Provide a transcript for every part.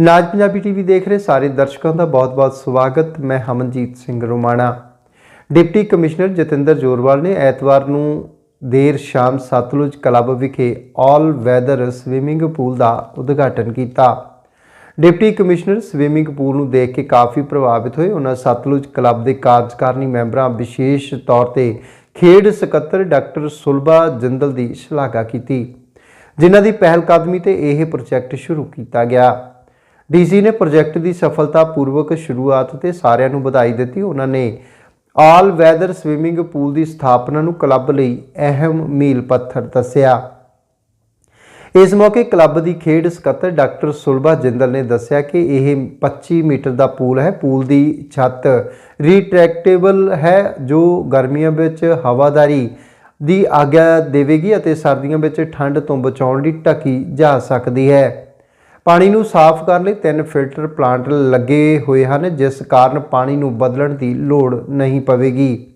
ਨਾਜ Punjabi TV ਦੇਖ ਰਹੇ ਸਾਰੇ ਦਰਸ਼ਕਾਂ ਦਾ ਬਹੁਤ-ਬਹੁਤ ਸਵਾਗਤ। ਮੈਂ ਹਮਨਜੀਤ ਸਿੰਘ ਰੋਮਾਣਾ। ਡਿਪਟੀ ਕਮਿਸ਼ਨਰ ਜਤਿੰਦਰ ਜੋਰਵਾਲ ਨੇ ਐਤਵਾਰ ਨੂੰ ਦੇਰ ਸ਼ਾਮ ਸਤਲੁਜ ਕਲੱਬ ਵਿਖੇ ਆਲ ਵੈਦਰ ਸਵਿਮਿੰਗ ਪੂਲ ਦਾ ਉਦਘਾਟਨ ਕੀਤਾ। ਡਿਪਟੀ ਕਮਿਸ਼ਨਰ ਸਵਿਮਿੰਗ ਪੂਲ ਨੂੰ ਦੇਖ ਕੇ ਕਾਫੀ ਪ੍ਰਭਾਵਿਤ ਹੋਏ। ਉਹਨਾਂ ਸਤਲੁਜ ਕਲੱਬ ਦੇ ਕਾਰਜਕਾਰਨੀ ਮੈਂਬਰਾਂ ਵਿਸ਼ੇਸ਼ ਤੌਰ ਤੇ ਖੇਡ ਸਕੱਤਰ ਡਾਕਟਰ ਸੁਲਭਾ ਜਿੰਦਲ ਦੀ ਸ਼ਲਾਘਾ ਕੀਤੀ। ਜਿਨ੍ਹਾਂ ਦੀ ਪਹਿਲ ਕਦਮੀ ਤੇ ਇਹ ਪ੍ਰੋਜੈਕਟ ਸ਼ੁਰੂ ਕੀਤਾ ਗਿਆ। ਡੀਸੀ ਨੇ ਪ੍ਰੋਜੈਕਟ ਦੀ ਸਫਲਤਾਪੂਰਵਕ ਸ਼ੁਰੂਆਤ ਤੇ ਸਾਰਿਆਂ ਨੂੰ ਵਧਾਈ ਦਿੱਤੀ। ਉਹਨਾਂ ਨੇ ਆਲ ਵੈਦਰ ਸਵਿਮਿੰਗ ਪੂਲ ਦੀ ਸਥਾਪਨਾ ਨੂੰ ਕਲੱਬ ਲਈ ਅਹਿਮ ਮੀਲ ਪੱਥਰ ਦੱਸਿਆ। ਇਸ ਮੌਕੇ ਕਲੱਬ ਦੀ ਖੇਡ ਸਕੱਤਰ ਡਾਕਟਰ ਸੁਲਭਾ ਜਿੰਦਲ ਨੇ ਦੱਸਿਆ ਕਿ ਇਹ 25 ਮੀਟਰ ਦਾ ਪੂਲ ਹੈ। ਪੂਲ ਦੀ ਛੱਤ ਰੀਟਰੈਕਟੇਬਲ ਹੈ, ਜੋ ਗਰਮੀਆਂ ਵਿੱਚ ਹਵਾਦਾਰੀ ਦੀ ਆਗਿਆ ਦੇਵੇਗੀ ਅਤੇ ਸਰਦੀਆਂ ਵਿੱਚ ਠੰਡ ਤੋਂ ਬਚਾਉਣ ਲਈ ਢਕੀ ਜਾ ਸਕਦੀ ਹੈ। ਪਾਣੀ ਨੂੰ ਸਾਫ਼ ਕਰਨ ਲਈ ਤਿੰਨ ਫਿਲਟਰ ਪਲਾਂਟ ਲੱਗੇ ਹੋਏ ਹਨ, ਜਿਸ ਕਾਰਨ ਪਾਣੀ ਨੂੰ ਬਦਲਣ ਦੀ ਲੋੜ ਨਹੀਂ ਪਵੇਗੀ।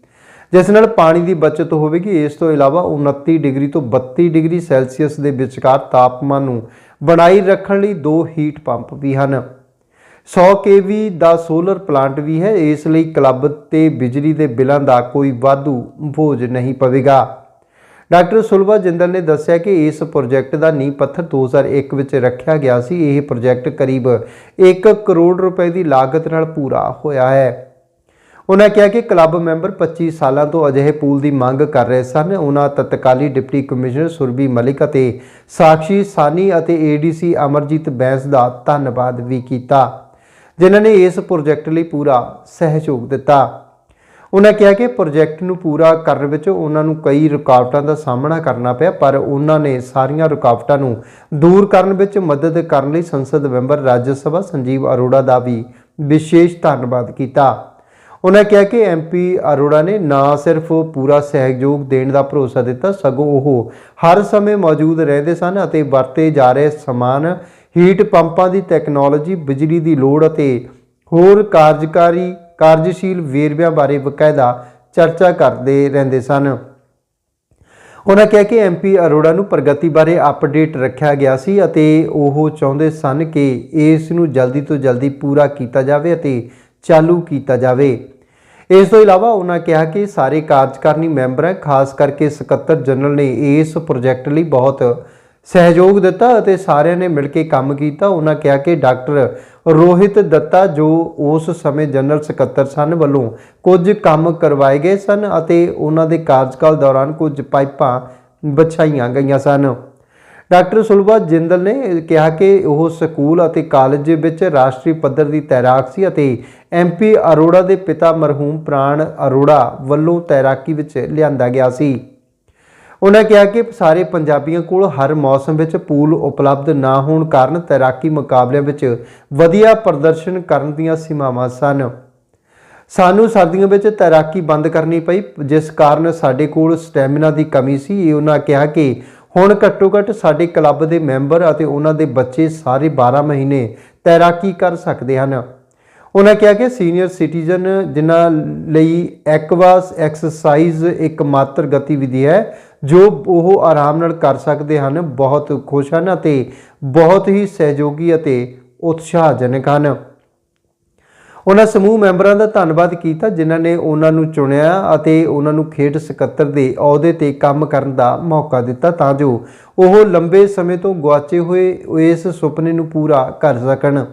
ਜਿਸ ਨਾਲ ਪਾਣੀ ਦੀ ਬਚਤ ਹੋਵੇਗੀ, ਇਸ ਤੋਂ ਇਲਾਵਾ 29 ਡਿਗਰੀ ਤੋਂ 32 ਡਿਗਰੀ ਸੈਲਸੀਅਸ ਦੇ ਵਿਚਕਾਰ ਤਾਪਮਾਨ ਨੂੰ ਬਣਾਈ ਰੱਖਣ ਲਈ ਦੋ ਹੀਟ ਪੰਪ ਵੀ ਹਨ। 100 kV ਦਾ ਸੋਲਰ ਪਲਾਂਟ ਵੀ ਹੈ, ਇਸ ਲਈ ਕਲੱਬ ਤੇ ਬਿਜਲੀ ਦੇ ਬਿੱਲਾਂ ਦਾ ਕੋਈ ਵਾਧੂ ਬੋਝ ਨਹੀਂ ਪਵੇਗਾ। ਡਾਕਟਰ ਸੁਲਭਾ ਜਿੰਦਲ ਨੇ ਦੱਸਿਆ ਕਿ ਇਸ ਪ੍ਰੋਜੈਕਟ ਦਾ ਨੀਂਹ ਪੱਥਰ 2001 ਵਿੱਚ ਰੱਖਿਆ ਗਿਆ ਸੀ। ਇਹ ਪ੍ਰੋਜੈਕਟ ਕਰੀਬ 1 ਕਰੋੜ ਰੁਪਏ ਦੀ ਲਾਗਤ ਨਾਲ ਪੂਰਾ ਹੋਇਆ ਹੈ। ਉਹਨਾਂ ਕਿਹਾ ਕਿ ਕਲੱਬ ਮੈਂਬਰ 25 ਸਾਲਾਂ ਤੋਂ ਅਜਿਹੇ ਪੂਲ ਦੀ ਮੰਗ ਕਰ ਰਹੇ ਸਨ। ਉਹਨਾਂ ਤਤਕਾਲੀ ਡਿਪਟੀ ਕਮਿਸ਼ਨਰ ਸੁਰਬੀ ਮਲਿਕ ਅਤੇ ਸਾਕਸ਼ੀ ਸਾਨੀ ਅਤੇ ਏਡੀਸੀ ਅਮਰਜੀਤ ਬੈਂਸ ਦਾ ਧੰਨਵਾਦ ਵੀ ਕੀਤਾ, ਜਿਨ੍ਹਾਂ ਨੇ ਇਸ ਪ੍ਰੋਜੈਕਟ ਲਈ ਪੂਰਾ ਸਹਿਯੋਗ ਦਿੱਤਾ। ਉਹਨਾਂ ਕਿਹਾ ਕਿ ਪ੍ਰੋਜੈਕਟ ਨੂੰ ਪੂਰਾ ਕਰਨ ਵਿੱਚ ਉਹਨਾਂ ਨੂੰ ਕਈ ਰੁਕਾਵਟਾਂ ਦਾ ਸਾਹਮਣਾ ਕਰਨਾ ਪਿਆ, ਪਰ ਉਹਨਾਂ ਨੇ ਸਾਰੀਆਂ ਰੁਕਾਵਟਾਂ ਨੂੰ ਦੂਰ ਕਰਨ ਵਿੱਚ ਮਦਦ ਕਰਨ ਲਈ ਸੰਸਦ ਮੈਂਬਰ ਰਾਜ ਸਭਾ ਸੰਜੀਵ ਅਰੋੜਾ ਦਾ ਵੀ ਵਿਸ਼ੇਸ਼ ਧੰਨਵਾਦ ਕੀਤਾ। ਉਹਨਾਂ ਕਿਹਾ ਕਿ ਐਮਪੀ ਅਰੋੜਾ ਨੇ ਨਾ ਸਿਰਫ ਪੂਰਾ ਸਹਿਯੋਗ ਦੇਣ ਦਾ ਭਰੋਸਾ ਦਿੱਤਾ, ਸਗੋਂ ਉਹ ਹਰ ਸਮੇਂ ਮੌਜੂਦ ਰਹਿੰਦੇ ਸਨ ਅਤੇ ਵਰਤੇ ਜਾ ਰਹੇ ਸਮਾਨ, ਹੀਟ ਪੰਪਾਂ ਦੀ ਟੈਕਨੋਲੋਜੀ, ਬਿਜਲੀ ਦੀ ਲੋੜ ਅਤੇ ਹੋਰ ਕਾਰਜਕਾਰੀ ਕਾਰਜਸ਼ੀਲ ਵੇਰਵਿਆਂ ਬਾਰੇ ਬਕਾਇਦਾ ਚਰਚਾ ਕਰਦੇ ਰਹਿੰਦੇ ਸਨ। ਉਹਨਾਂ ਕਿਹਾ ਕਿ ਐਮਪੀ ਅਰੋੜਾ ਨੂੰ ਪ੍ਰਗਤੀ ਬਾਰੇ ਅਪਡੇਟ ਰੱਖਿਆ ਗਿਆ ਸੀ ਅਤੇ ਉਹ ਚਾਹੁੰਦੇ ਸਨ ਕਿ ਇਸ ਨੂੰ ਜਲਦੀ ਤੋਂ ਜਲਦੀ ਪੂਰਾ ਕੀਤਾ ਜਾਵੇ ਅਤੇ ਚਾਲੂ ਕੀਤਾ ਜਾਵੇ। ਇਸ ਤੋਂ ਇਲਾਵਾ ਉਹਨਾਂ ਕਿਹਾ ਕਿ ਸਾਰੇ ਕਾਰਜਕਾਰਨੀ ਮੈਂਬਰਾਂ, ਖਾਸ ਕਰਕੇ ਸਕੱਤਰ ਜਨਰਲ ਨੇ ਇਸ ਪ੍ਰੋਜੈਕਟ ਲਈ ਬਹੁਤ ਸਹਿਯੋਗ ਦਿੱਤਾ ਅਤੇ ਸਾਰਿਆਂ ਨੇ ਮਿਲ ਕੇ ਕੰਮ ਕੀਤਾ। ਉਹਨਾਂ ਕਿਹਾ ਕਿ ਡਾਕਟਰ ਰੋਹਿਤ ਦੱਤਾ, ਜੋ ਉਸ ਸਮੇਂ ਜਨਰਲ ਸਕੱਤਰ ਸਨ, ਵੱਲੋਂ ਕੁਝ ਕੰਮ ਕਰਵਾਏ ਗਏ ਸਨ ਅਤੇ ਉਹਨਾਂ ਦੇ ਕਾਰਜਕਾਲ ਦੌਰਾਨ ਕੁਝ ਪਾਈਪਾਂ ਵਿਛਾਈਆਂ ਗਈਆਂ ਸਨ। ਡਾਕਟਰ ਸੁਲਭਾ ਜਿੰਦਲ ਨੇ ਕਿਹਾ ਕਿ ਉਹ ਸਕੂਲ ਅਤੇ ਕਾਲਜ ਵਿੱਚ ਰਾਸ਼ਟਰੀ ਪੱਧਰ ਦੀ ਤੈਰਾਕ ਸੀ ਅਤੇ ਐਮਪੀ ਅਰੋੜਾ ਦੇ ਪਿਤਾ ਮਰਹੂਮ ਪ੍ਰਾਣ ਅਰੋੜਾ ਵੱਲੋਂ ਤੈਰਾਕੀ ਵਿੱਚ ਲਿਆਂਦਾ ਗਿਆ ਸੀ। ਉਹਨਾਂ ਕਿਹਾ ਕਿ ਸਾਰੇ ਪੰਜਾਬੀਆਂ ਕੋਲ ਹਰ ਮੌਸਮ ਵਿੱਚ ਪੂਲ ਉਪਲਬਧ ਨਾ ਹੋਣ ਕਾਰਨ ਤੈਰਾਕੀ ਮੁਕਾਬਲਿਆਂ ਵਿੱਚ ਵਧੀਆ ਪ੍ਰਦਰਸ਼ਨ ਕਰਨ ਦੀਆਂ ਸੀਮਾਵਾਂ ਸਨ। ਸਾਨੂੰ ਸਰਦੀਆਂ ਵਿੱਚ ਤੈਰਾਕੀ ਬੰਦ ਕਰਨੀ ਪਈ, ਜਿਸ ਕਾਰਨ ਸਾਡੇ ਕੋਲ ਸਟੈਮਿਨਾ ਦੀ ਕਮੀ ਸੀ। ਇਹ ਉਹਨਾਂ ਕਿਹਾ ਕਿ ਹੁਣ ਘੱਟੋ ਘੱਟ ਸਾਡੇ ਕਲੱਬ ਦੇ ਮੈਂਬਰ ਅਤੇ ਉਹਨਾਂ ਦੇ ਬੱਚੇ ਸਾਰੇ 12 ਮਹੀਨੇ ਤੈਰਾਕੀ ਕਰ ਸਕਦੇ ਹਨ। ਉਹਨਾਂ ਕਿਹਾ ਕਿ ਸੀਨੀਅਰ ਸਿਟੀਜ਼ਨ ਜਿਨ੍ਹਾਂ ਲਈ ਐਕਵਾਸ ਐਕਸਰਸਾਈਜ਼ ਇੱਕ ਮਾਤਰ ਗਤੀਵਿਧੀ ਹੈ ਜੋ ਉਹ ਆਰਾਮ ਨਾਲ ਕਰ ਸਕਦੇ ਹਨ, ਬਹੁਤ ਖੁਸ਼ ਹਨ ਅਤੇ ਬਹੁਤ ਹੀ ਸਹਿਯੋਗੀ ਅਤੇ ਉਤਸ਼ਾਹਜਨਕ ਹਨ। ਉਹਨਾਂ ਸਮੂਹ ਮੈਂਬਰਾਂ ਦਾ ਧੰਨਵਾਦ ਕੀਤਾ, ਜਿਨ੍ਹਾਂ ਨੇ ਉਹਨਾਂ ਨੂੰ ਚੁਣਿਆ ਅਤੇ ਉਹਨਾਂ ਨੂੰ ਖੇਡ ਸਕੱਤਰ ਦੇ ਅਹੁਦੇ ਤੇ ਕੰਮ ਕਰਨ ਦਾ ਮੌਕਾ ਦਿੱਤਾ ਤਾਂ ਜੋ ਉਹ ਲੰਬੇ ਸਮੇਂ ਤੋਂ ਗੁਆਚੇ ਹੋਏ ਇਸ ਸੁਪਨੇ ਨੂੰ ਪੂਰਾ ਕਰ ਸਕਣ।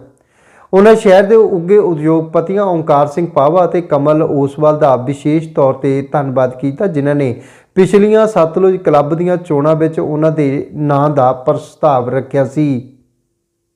ਉਹਨਾਂ ਸ਼ਹਿਰ ਦੇ ਉੱਗੇ ਉਦਯੋਗਪਤੀਆਂ ਓਂਕਾਰ ਸਿੰਘ ਪਾਵਾ ਅਤੇ ਕਮਲ ਓਸਵਾਲ ਦਾ ਵਿਸ਼ੇਸ਼ ਤੌਰ ਤੇ ਧੰਨਵਾਦ ਕੀਤਾ, ਜਿਨ੍ਹਾਂ ਨੇ ਪਿਛਲੀਆਂ ਸਤਲੁਜ ਕਲੱਬ ਦੀਆਂ ਚੋਣਾਂ ਵਿੱਚ ਉਹਨਾਂ ਦੇ ਨਾਂ ਦਾ ਪ੍ਰਸਤਾਵ ਰੱਖਿਆ ਸੀ।